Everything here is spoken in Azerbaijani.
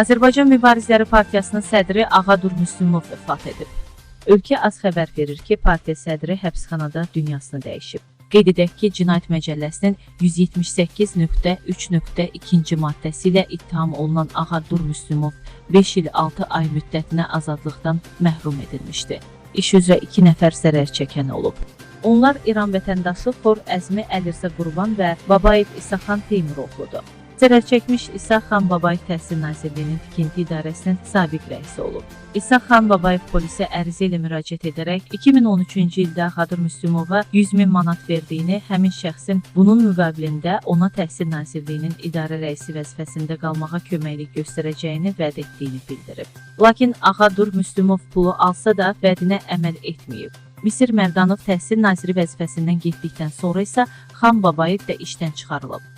Azərbaycan Mübarizləri Partiyasının sədri Ağadur Müslümov vəfat edib. Ölkə az xəbər verir ki, partiya sədri həbsxanada dünyasını dəyişib. Qeyd edək ki, Cinayət Məcəlləsinin 178.3.2-ci maddəsi ilə ittiham olunan Ağadur Müslümov 5 il 6 ay müddətinə azadlıqdan məhrum edilmişdi. İş üzrə 2 nəfər zərər çəkən olub. Onlar İran vətəndaşı Xor Əzmi Əlirza Qurban və Babayev İsaxan Teymuroğludur. Zərər çəkmiş İsa xan Babayev Təhsil Nazirliyinin tikinti idarəsinin sabiq rəisi olub. İsa xan Babayev polisə ərizə ilə müraciət edərək 2013-cü ildə Xadır Müslümova 100 min manat verdiyini, həmin şəxsin bunun müqabilində ona Təhsil Nazirliyinin idarə rəisi vəzifəsində qalmağa köməklik göstərəcəyini vəd etdiyini bildirib. Lakin Ağadur Müslümov pulu alsa da vədinə əməl etməyib. Misir Mərdanov təhsil naziri vəzifəsindən getdikdən sonra isə Xan Babayev də işdən çıxarılıb.